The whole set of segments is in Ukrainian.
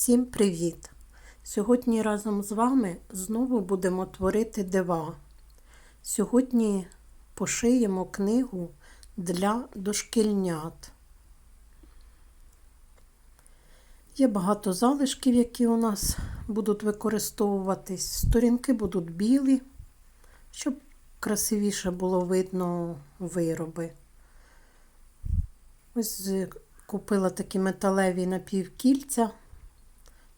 Всім привіт! Сьогодні разом з вами знову будемо творити дива. Сьогодні пошиємо книгу для дошкільнят. Є багато залишків, які у нас будуть використовуватись. Сторінки будуть білі, щоб красивіше було видно вироби. Ось купила такі металеві напівкільця,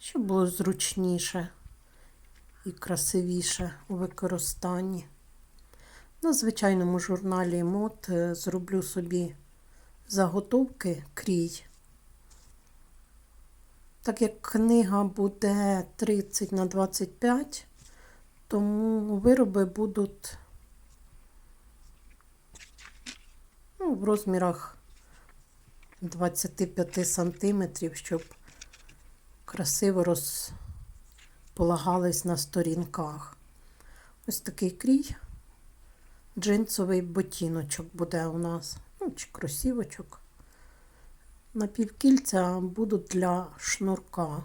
щоб було зручніше і красивіше у використанні. На звичайному журналі мод е, зроблю собі заготовки крій. Так як книга буде 30 на 25, тому вироби будуть ну, в розмірах 25 сантиметрів, щоб красиво розполагались на сторінках. Ось такий крій, джинсовий ботіночок буде у нас, ну, чи кросівочок. Напівкільця будуть для шнурка.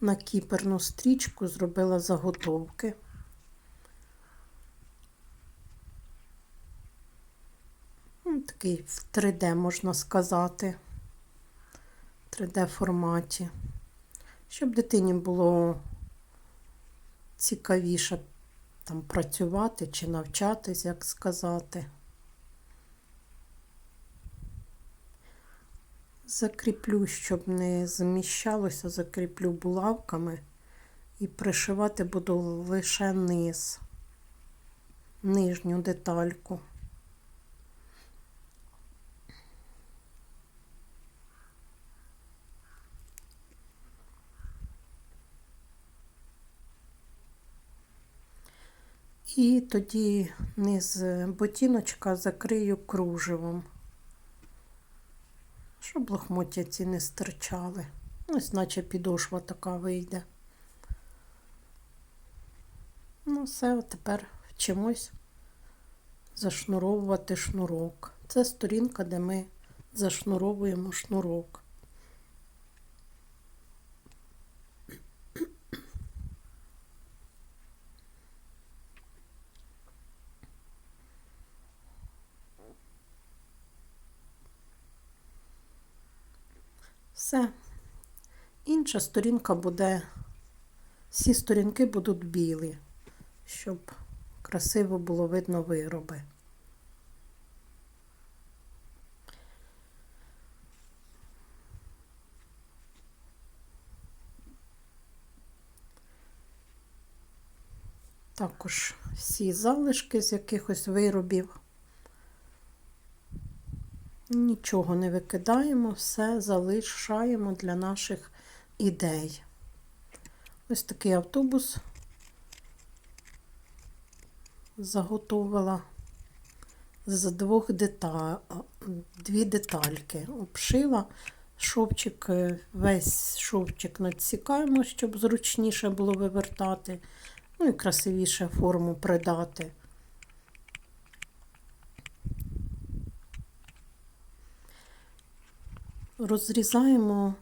На кіперну стрічку зробила заготовки. Ну, Такий в 3D можна сказати, 3D форматі, щоб дитині було цікавіше там працювати чи навчатись, як сказати. Закріплю, щоб не зміщалося, закріплю булавками і пришивати буду лише низ, нижню детальку. І тоді низ ботіночка закрию кружевом, щоб лохмотя ці не стирчали. Ось наче підошва така вийде. Ну, все, тепер вчимось зашнуровувати шнурок. Це сторінка, де ми зашнуровуємо шнурок. Все. Інша сторінка буде, всі сторінки будуть білі, щоб красиво було видно вироби. Також всі залишки з якихось виробів. Нічого не викидаємо, все залишаємо для наших ідей. Ось такий автобус заготовила з двох деталь, дві детальки. Обшила шовчик, весь шовчик надсікаємо, щоб зручніше було вивертати, ну і красивіше форму придати. розрізаємо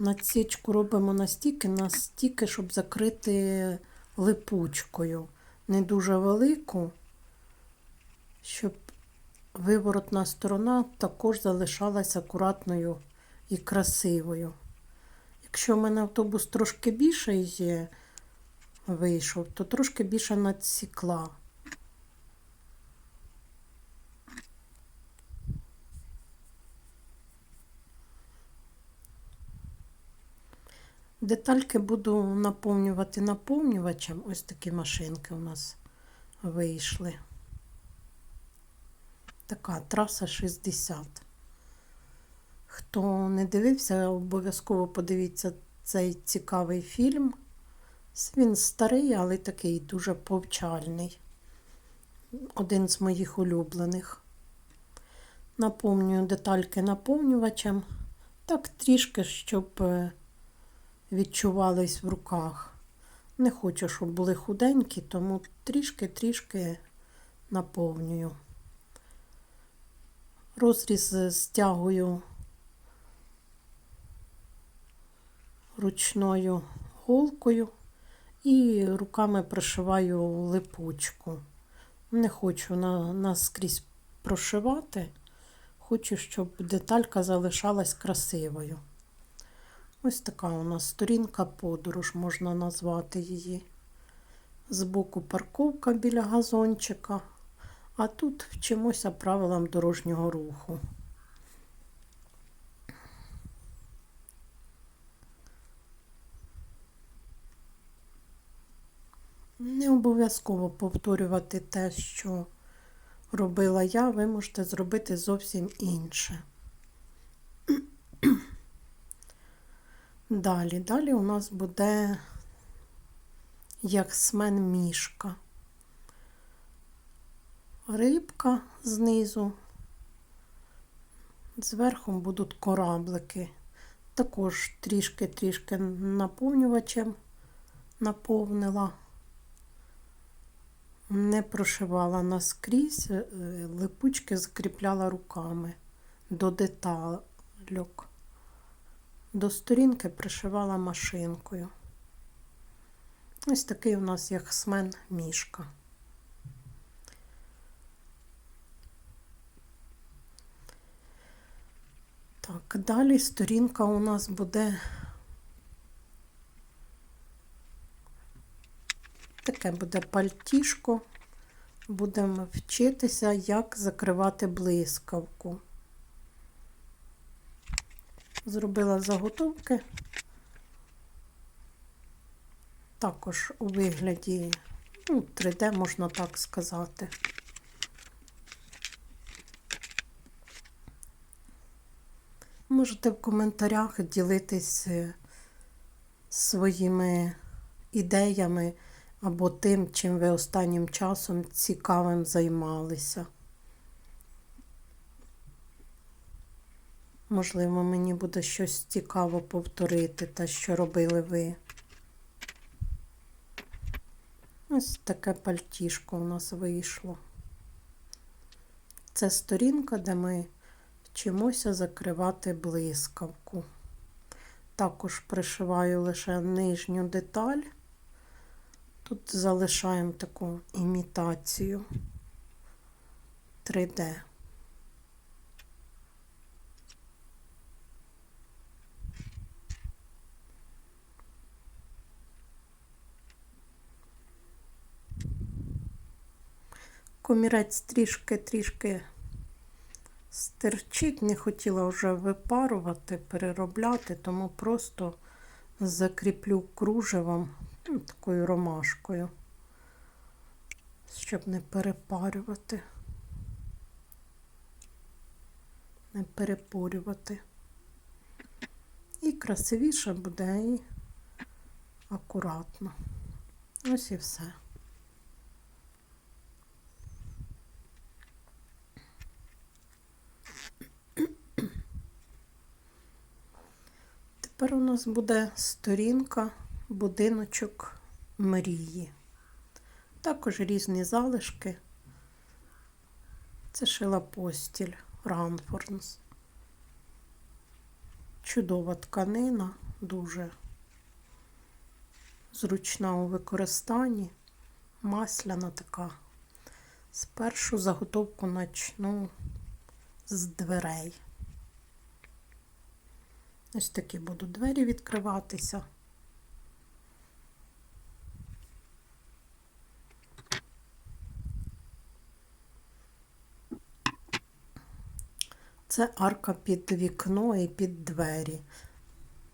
надсічку, робимо настільки, настільки, щоб закрити липучкою. Не дуже велику, щоб виворотна сторона також залишалася акуратною і красивою. Якщо в мене автобус трошки більше є, вийшов, то трошки більше надсікла. Детальки буду наповнювати наповнювачем. Ось такі машинки у нас вийшли. Така траса 60. Хто не дивився, обов'язково подивіться цей цікавий фільм. Він старий, але такий дуже повчальний. Один з моїх улюблених. Наповнюю детальки наповнювачем. Так трішки, щоб е, відчувались в руках. Не хочу, щоб були худенькі, тому трішки-трішки наповнюю. Розріз стягую ручною голкою і руками пришиваю липучку. Не хочу на, наскрізь прошивати, хочу, щоб деталька залишалась красивою. Ось така у нас сторінка подорож, можна назвати її. Збоку парковка біля газончика, а тут вчимося правилам дорожнього руху. Не обов'язково повторювати те, що робила я, ви можете зробити зовсім інше. Далі, далі у нас буде яхсмен мішка. Рибка знизу, зверху будуть кораблики. Також трішки-трішки наповнювачем наповнила. Не прошивала наскрізь, е, липучки закріпляла руками до детальок. До сторінки пришивала машинкою. Ось такий у нас яхсмен мішка. Так, далі сторінка у нас буде таке буде пальтішко. Будемо вчитися, як закривати блискавку. Зробила заготовки, також у вигляді ну, 3D, можна так сказати. Можете в коментарях ділитись своїми ідеями або тим, чим ви останнім часом цікавим займалися. Можливо, мені буде щось цікаво повторити те, що робили ви. Ось таке пальтішко у нас вийшло. Це сторінка, де ми вчимося закривати блискавку. Також пришиваю лише нижню деталь. Тут залишаємо таку імітацію 3D. Комірець трішки-трішки стерчить, не хотіла вже випарувати, переробляти, тому просто закріплю кружевом такою ромашкою, щоб не перепарювати, не перепорювати. І красивіше буде і акуратно. Ось і все. Тепер у нас буде сторінка, будиночок мрії. Також різні залишки. Це шила постіль Ранфорнс. Чудова тканина, дуже зручна у використанні, масляна така. Спершу заготовку начну з дверей. Ось такі будуть двері відкриватися. Це арка під вікно і під двері.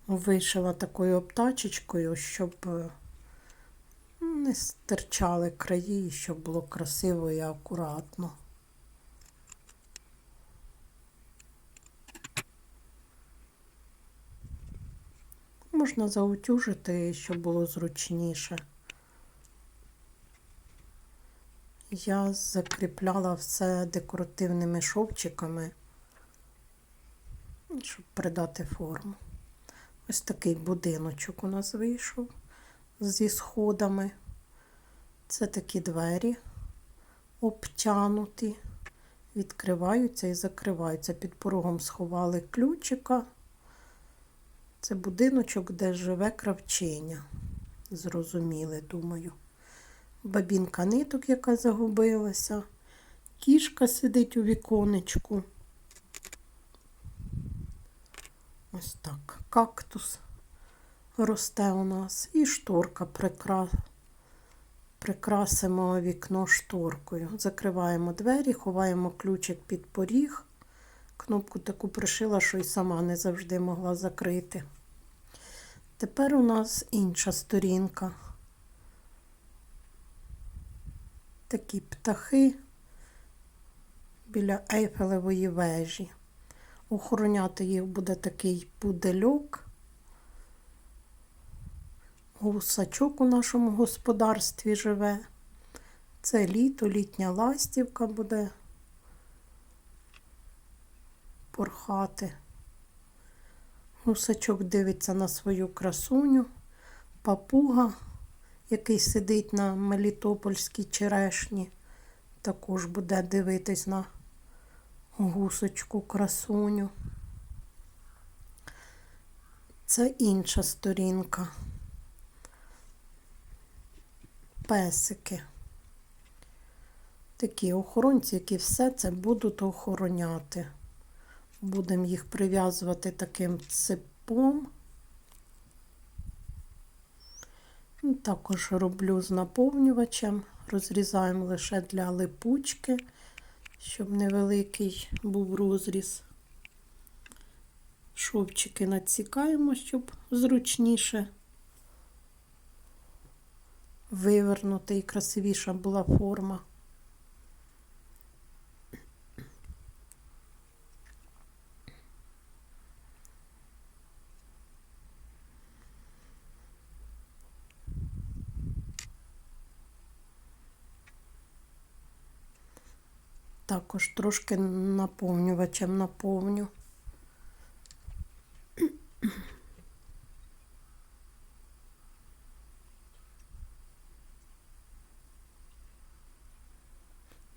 Вишила такою обтачечкою, щоб е, не стирчали краї, щоб було красиво і акуратно. Можна заутюжити, щоб було зручніше. Я закріпляла все декоративними шовчиками, щоб придати форму. Ось такий будиночок у нас вийшов зі сходами. Це такі двері обтянуті, відкриваються і закриваються. Під порогом сховали ключика Це будиночок, де живе кравчиня. Зрозуміли, думаю. Бабінка ниток, яка загубилася. Кішка сидить у віконечку. Ось так. Кактус росте у нас. І шторка прикра... прикрасимо вікно шторкою. Закриваємо двері, ховаємо ключик під поріг. Кнопку таку пришила, що й сама не завжди могла закрити. Тепер у нас інша сторінка. Такі птахи біля Ейфелевої вежі. Охороняти їх буде такий пудельок. Гусачок у нашому господарстві живе. Це літо, літня ластівка буде порхати. Гусачок дивиться на свою красуню, папуга, який сидить на Мелітопольській черешні, також буде дивитись на гусочку красуню. Це інша сторінка. Песики. Такі охоронці, які все це будуть охороняти. Будемо їх прив'язувати таким цепом. Також роблю з наповнювачем, розрізаємо лише для липучки, щоб невеликий був розріз. Шовчики надсікаємо, щоб зручніше вивернути і красивіша була форма. Також трошки наповнювачем наповню.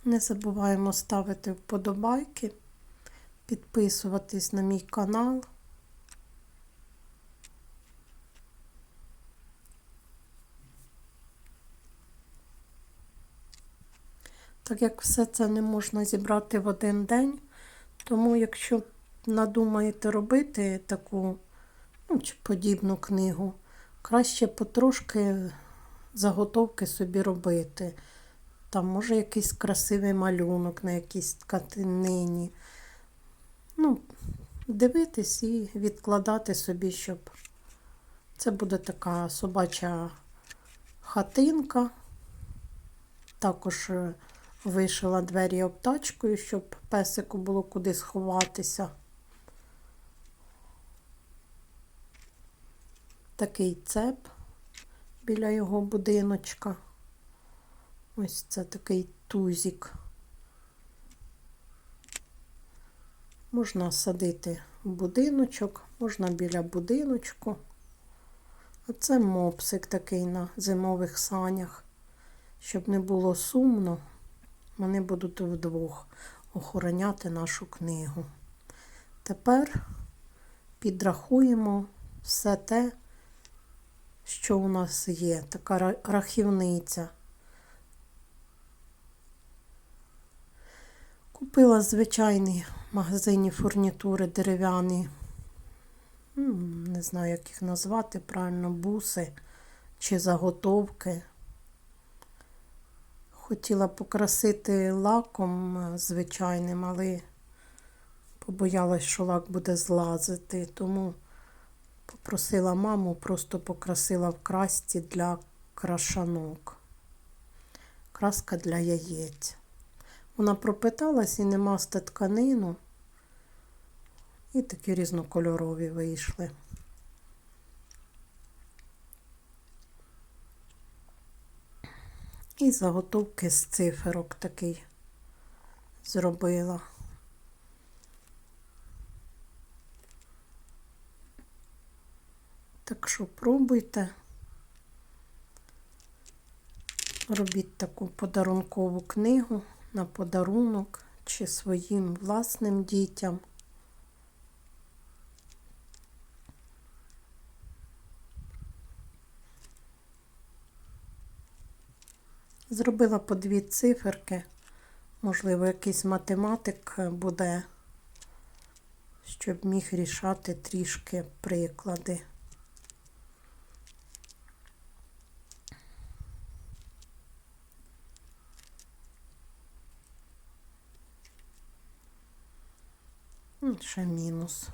Не забуваємо ставити вподобайки, підписуватись на мій канал. Так як все це не можна зібрати в один день, тому якщо надумаєте робити таку ну, чи подібну книгу, краще потрошки заготовки собі робити. Там може якийсь красивий малюнок на якійсь тканині. Ну, дивитись і відкладати собі, щоб це буде така собача хатинка. Також е, вишила двері обтачкою, щоб песику було куди сховатися. Такий цеп біля його будиночка. Ось це такий тузик. Можна садити в будиночок, можна біля будиночку. А це мопсик такий на зимових санях. Щоб не було сумно, вони будуть вдвох охороняти нашу книгу. Тепер підрахуємо все те, що у нас є, така рахівниця. Купила звичайний в магазині фурнітури дерев'яні, не знаю, як їх назвати, правильно, буси чи заготовки. Хотіла покрасити лаком звичайним, але побоялась, що лак буде злазити, тому попросила маму, просто покрасила в красці для крашанок. Краска для яєць. Вона пропиталась і нема сте тканину. І такі різнокольорові вийшли. І заготовки з циферок такий зробила. Так що пробуйте, робіть таку подарункову книгу на подарунок чи своїм власним дітям. Зробила по дві циферки. Можливо, якийсь математик буде, щоб міг рішати трішки приклади. Ще мінус.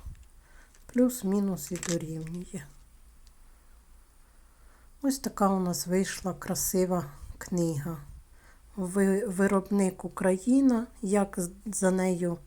Плюс, мінус і дорівнює. Ось така у нас вийшла красива книга. Ви- Виробник Україна, як за нею